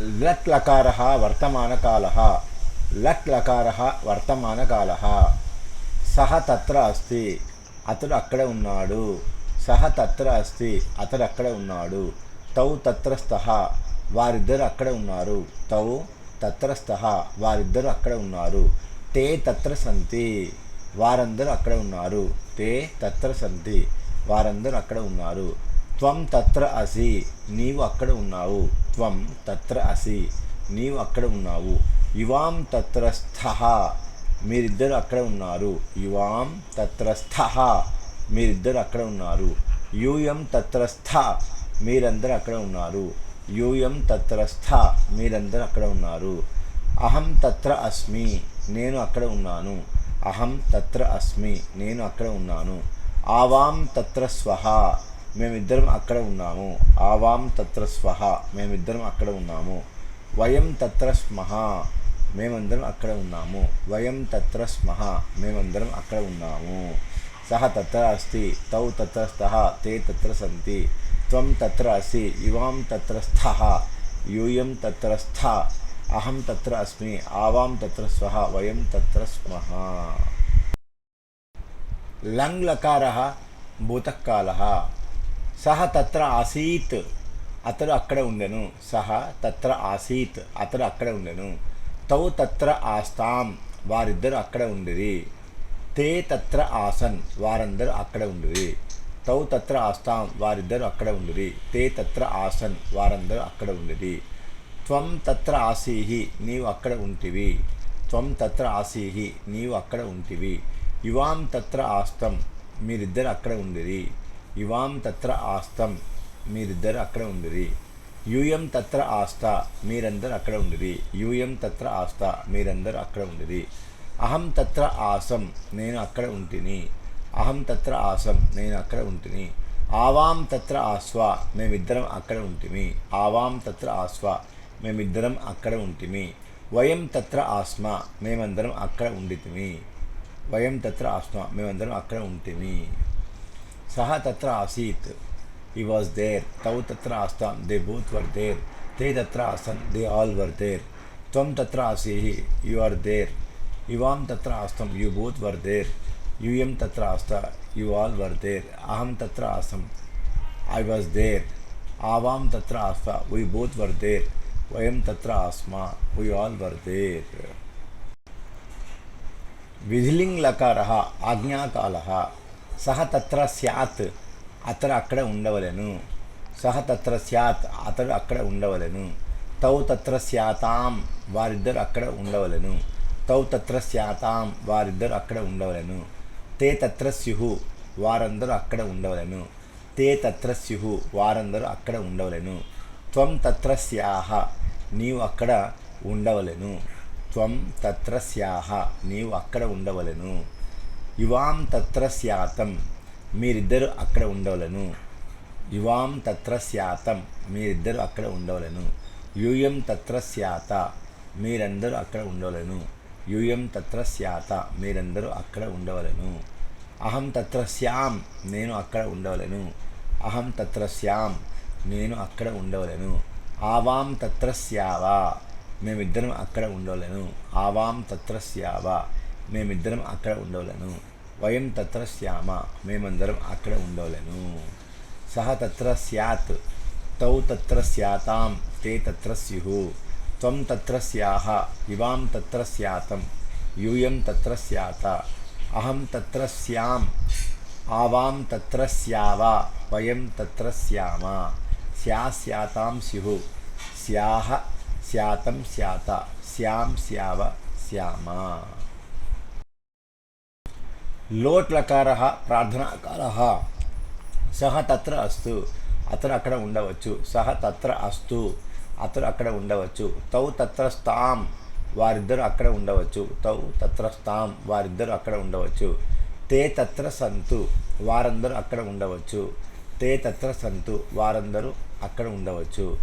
లట్ లకార వర్తమానకాల. లట్ లకార వర్తమానకాల. సహ తత్ర అస్తి అతడు అక్కడ ఉన్నాడు. సహ తత్ర అస్తి అతడు అక్కడ ఉన్నాడు. తౌ తత్రస్థ వారిద్దరు అక్కడ ఉన్నారు. తౌ తత్రస్థ వారిద్దరు అక్కడ ఉన్నారు. తే తత్ర సంతి వారందరూ అక్కడ ఉన్నారు. తే తత్ర సంతి వారందరూ అక్కడ ఉన్నారు. త్వం తత్ర అసి. నీవు అక్కడ ఉన్నావు. త్వం తత్ర అసి. నీవు అక్కడ ఉన్నావు. యువాం తత్రస్థ. మీరిద్దరు అక్కడ ఉన్నారు. యువాం తత్రస్థ. మీరిద్దరు అక్కడ ఉన్నారు. యూయం తత్రస్థ. మీరందరూ అక్కడ ఉన్నారు. యూయం తత్రస్థ. మీరందరూ అక్కడ ఉన్నారు. అహం తత్ర అస్మి. నేను అక్కడ ఉన్నాను. అహం తత్ర అస్మి. నేను అక్కడ ఉన్నాను. ఆవాం తత్ర స్వహ. మేమిద్దరం అక్కడ ఉన్నాము. ఆవాం తత్ర స్వహ మేమిద్దరం అక్కడ ఉన్నాము. వయం తత్ర స్మహ మేమందరం అక్కడ ఉన్నాము. వయం తత్ర స్మహ మేమందరం అక్కడ ఉన్నాము. సహ తత్ర అస్తి తౌ తత్ర స్థ తే తత్ర సంతి. త్వం తత్ర అసి యువాం తత్ర స్థ యూయం తత్ర స్థ అహం తత్ర అస్మి ఆవాం తత్ర స్వహ వయం తత్ర స్మహ. లంగ్ లకార భూతకాల. సహ తత్ర ఆసీత్. అతడు అక్కడ ఉండెను. సహ తత్ర ఆసీత్. అతడు అక్కడ ఉండెను. తౌ తత్ర ఆస్తాం. వారిద్దరు అక్కడ ఉండిరి. తే తత్ర ఆసన్. వారందరూ అక్కడ ఉండిరి. తౌ తత్ర ఆస్తాం. వారిద్దరు అక్కడ ఉండిరి. తే తత్ర ఆసన్. వారందరూ అక్కడ ఉండిరి. త్వం తత్ర ఆసీహి. నీవు అక్కడ ఉంటివి. త్వం తత్ర ఆసీహి. నీవు అక్కడ ఉంటివి. యువాం తత్ర ఆస్తం. మీరిద్దరు అక్కడ ఉండిరి. యువాం తత్ర ఆస్తం మీరిద్దరు అక్కడ ఉండిరి. యూయం తత్ర ఆస్థ మీరందరు అక్కడ ఉండిరి. యూయం తత్ర ఆస్థ మీరందరు అక్కడ ఉండిరి. అహం తత్ర ఆసం నేను అక్కడ ఉంటిని. అహం తత్ర ఆసం నేను అక్కడ ఉంటిని. ఆవాం తత్ర ఆస్వ మేమిద్దరం అక్కడ ఉంటిమి. ఆవాం తత్ర ఆస్వ మేమిద్దరం అక్కడ ఉంటిమి. వయం తత్ర ఆస్మ మేమందరం అక్కడ ఉండితిమి. వయం తత్ర ఆస్మ మేమందరం అక్కడ ఉంటిమి. సహ తత్ర ఆసీత్ ఈ వాజ్ దేర్ తౌ తత్ర ఆస్తాం దే బోత్ వర్ దేర్ తే తత్ర ఆసన్ దే ఆల్ వర్ దేర్ త్వం తత్ర ఆసీహి యు ఆర్ దేర్ యువాం తత్ర ఆస్తం యు బోత్ వర్ దేర్ యూయం తత్ర ఆస్త యు ఆల్ వర్ దేర్ అహం తత్ర ఆసం ఐ వాజ్ దేర్ ఆవాం తత్ర ఆస్త వీ బోత్ వర్ దేర్ వయం తత్ర ఆస్మ వీ ఆల్ వర్ దేర్ విధిలింగ్ లకార ఆజ్ఞాకాల సహ తత్ర స్యాత్ అతడు అక్కడ ఉండవలెను. సహ తత్ర స్యాత్ అతడు అక్కడ ఉండవలెను. తౌ తత్ర స్యాతాం వారిద్దరు అక్కడ ఉండవలెను. తౌ తత్ర స్యాతాం వారిద్దరు అక్కడ ఉండవలెను. తే తత్ర స్యుహు వారందరూ అక్కడ ఉండవలెను. తే తత్ర స్యుహు వారందరూ అక్కడ ఉండవలెను. త్వం తత్ర స్యాహ నీవు అక్కడ ఉండవలెను. త్వం తత్ర స్యాహ నీవు అక్కడ ఉండవలెను. యువాం తత్ర శాతం మీరిద్దరు అక్కడ ఉండవలను. యువాం తత్ర శాతం మీరిద్దరు అక్కడ ఉండవలను. యూయం తత్ర శాత మీరందరూ అక్కడ ఉండవలను. యూయం తత్ర శాత మీరందరూ అక్కడ ఉండవలను. అహం తత్ర శ్యాం. నేను అక్కడ ఉండవలను. అహం తత్ర శ్యాం. నేను అక్కడ ఉండవలను. ఆవాం తత్ర శ్యావా మేమిద్దరం అక్కడ ఉండవలను. ఆవాం తత్ర శ్యావా మేమిద్దరం అక్కడ ఉండవలను. వయం తత్ర శ్యామ మేమందరం అక్కడ ఉండవలను. సహ తత్ర స్యాత్ తౌ తత్ర స్యాతాం తే తత్ర స్యు త్వం తత్ర స్యాహ ఇవాం తత్ర స్యాతం యూయం తత్ర స్యాత అహం తత్ర స్యాం ఆవాం తత్ర స్యావా వయం తత్ర స్యామ స్యా స్యాతాం స్యు స్యాహ స్యాతం స్యాత స్యాం స్యావ శ్యామ లోట్లకారः ప్రార్థనాకార. సహ తత్ర అస్తు. అతను అక్కడ ఉండవచ్చు. సహ తత్ర అస్తు. అతను అక్కడ ఉండవచ్చు. తౌ తత్ర స్థాం వారిద్దరు అక్కడ ఉండవచ్చు. తౌ తత్ర స్థాం వారిద్దరు అక్కడ ఉండవచ్చు. తే తత్ర సంతు. వారందరూ అక్కడ ఉండవచ్చు. తే తత్ర సంతు. వారందరూ అక్కడ ఉండవచ్చు.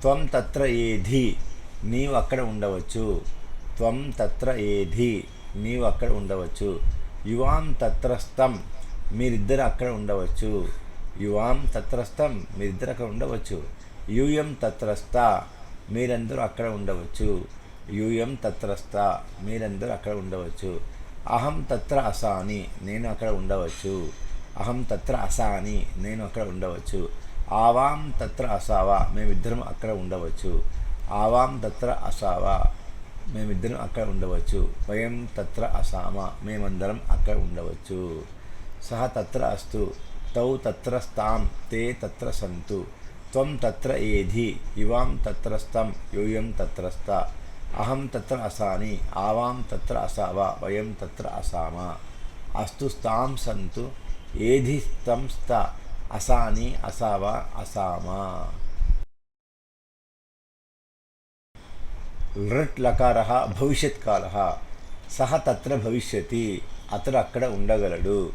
త్వం తత్ర ఏధి. నీవు అక్కడ ఉండవచ్చు. త్వం తత్ర ఏధి. నీవు అక్కడ ఉండవచ్చు. యువాం తత్రస్థం. మీరిద్దరు అక్కడ ఉండవచ్చు. యువాం తత్రస్థం మీరిద్దరు అక్కడ ఉండవచ్చు. యూయం తత్రస్థ మీరందరూ అక్కడ ఉండవచ్చు. యూయం తత్రస్థ మీరందరూ అక్కడ ఉండవచ్చు. అహం తత్ర అసాని నేను అక్కడ ఉండవచ్చు. అహం తత్ర అసాని నేను అక్కడ ఉండవచ్చు. ఆవాం తత్ర అసావా మేమిద్దరం అక్కడ ఉండవచ్చు. ఆవాం తత్ర అసావా మేమిద్దరం అక్కడ ఉండవచ్చు. వయం తత్ర అసామ మేమందరం అక్కడ ఉండవచ్చు. సహ తత్ర అస్తు తౌ తత్ర స్తాం తే తత్ర సంతు త్వం తత్ర ఏధి ఇవాం తత్రస్థం యూయం తత్రస్థ అహం తత్ర అసాని ఆవాం తత్ర అసావ వయం తత్ర అసామ. అస్తు స్తాం సంతు ఏధి తం స్థ అసాని అసావ అసామా. లృట్ లకార భవిష్యత్ కాల సహ తత్ర భవిష్యతి అతడు అక్కడ ఉండగలడు.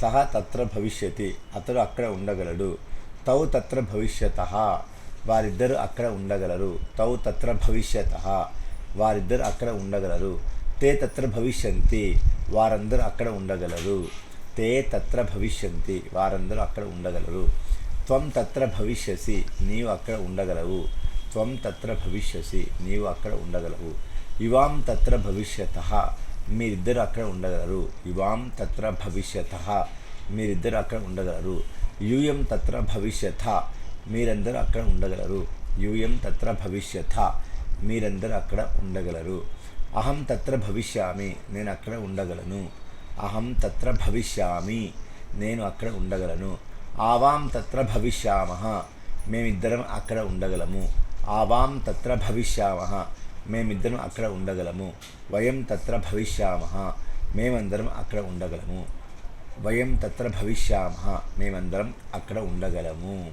సహ తత్ర భవిష్యతి అతడు అక్కడ ఉండగలడు. తౌ తత్ర భవిష్యత వారిద్దరు అక్కడ ఉండగలరు. తౌ తత్ర భవిష్యత వారిద్దరు అక్కడ ఉండగలరు. తే తత్ర భవిష్యంతి వారందరూ అక్కడ ఉండగలరు. తే తత్ర భవిష్యంతి వారందరూ అక్కడ ఉండగలరు. త్వం తత్ర భవిష్యసి నీవు అక్కడ ఉండగలవు. త్వం తత్ర భవిష్యసి నీవు అక్కడ ఉండగలవు. ఇవాం తత్ర భవిష్యత మీరిద్దరు అక్కడ ఉండగలరు. ఇవాం తత్ర భవిష్యత మీరిద్దరు అక్కడ ఉండగలరు. యూయం తత్ర భవిష్యత మీరందరూ అక్కడ ఉండగలరు. యూయం తత్ర భవిష్యత మీరందరూ అక్కడ ఉండగలరు. అహం తత్ర భవిష్యామి నేను అక్కడ ఉండగలను. అహం తత్ర భవిష్యామి నేను అక్కడ ఉండగలను. ఆవాం తత్ర భవిష్యామ మేమిద్దరం అక్కడ ఉండగలము. ఆవాం తత్ర భవిష్యామః. మేమిద్దరం అక్కడ ఉండగలము. వయం తత్ర భవిష్యామః. మేమందరం అక్కడ ఉండగలము. వయం తత్ర భవిష్యామః. మేమందరం అక్కడ ఉండగలము.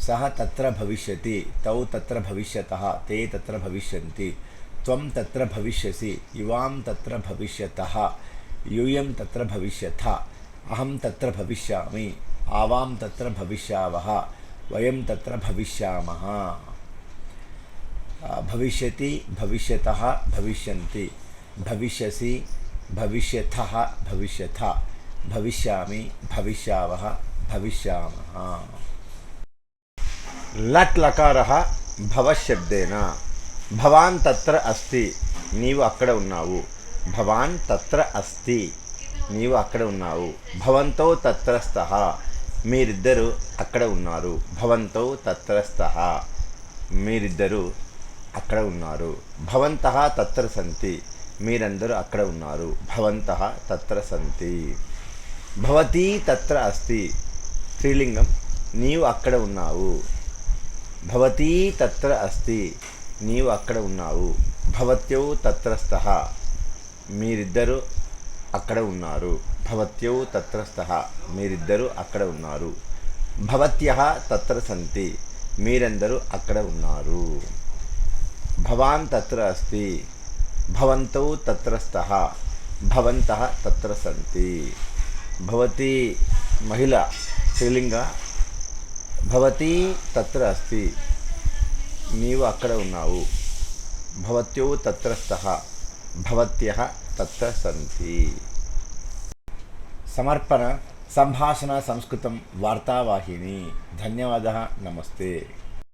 సహ తత్ర భవిష్యతి తౌ తత్ర భవిష్యత తే తత్ర భవిష్యంతి త్వం తత్ర భవిష్యసి యువాం తత్ర భవిష్యత యూయం తత్ర భవిష్యత అహం తత్ర భవిష్యామి ఆవాం తత్ర భవిష్యావహ వయం తత్ర భవిష్యామహ భవిష్యతి భవిష్యత భవిష్యంతి. భవిష్యసి భవిష్యత భవిష్యథ. భవిష్యామి భవిష్యావः భవిష్యామ లట్ లకార భవశబ్దేన భవాన్ తత్ర అస్తి. నీవు అక్కడ ఉన్నావు. భవాన్ తత్ర అస్తి. నీవు అక్కడ ఉన్నావు. భవంతో తత్రస్థ. మీరిద్దరు అక్కడ ఉన్నారు. భవంతో తత్రస్థ. మీరిద్దరు అక్కడ ఉన్నారు. భవంత తత్ర సంతి. మీరందరూ అక్కడ ఉన్నారు. భవంత తత్ర సంతి. భవతీ తత్ర అస్తి. స్త్రీలింగం నీవు అక్కడ ఉన్నావు. భవతీ తత్ర అస్తి. నీవు అక్కడ ఉన్నావు. భవత్యౌ తత్రస్థ. మీరిద్దరూ అక్కడ ఉన్నారు. భవత్యౌ తత్రస్థ. మీరిద్దరూ అక్కడ ఉన్నారు. భవత్య తత్ర సంతి. మీరందరూ అక్కడ ఉన్నారు. భవాన్ తత్ర అస్తి. భవంతౌ తత్రస్థ భవంత తత్ర సంతి. భవతి మహిళ స్త్రీలింగ భవతి తత్ర అస్తి. నీవు అక్కడ ఉన్నావు. భవత్యౌ తత్రస్థ భవత్య తత్ర సంతి. సమర్పణ సంభాషణ సంస్కృతం వార్తావాహిని. ధన్యవాద. నమస్తే.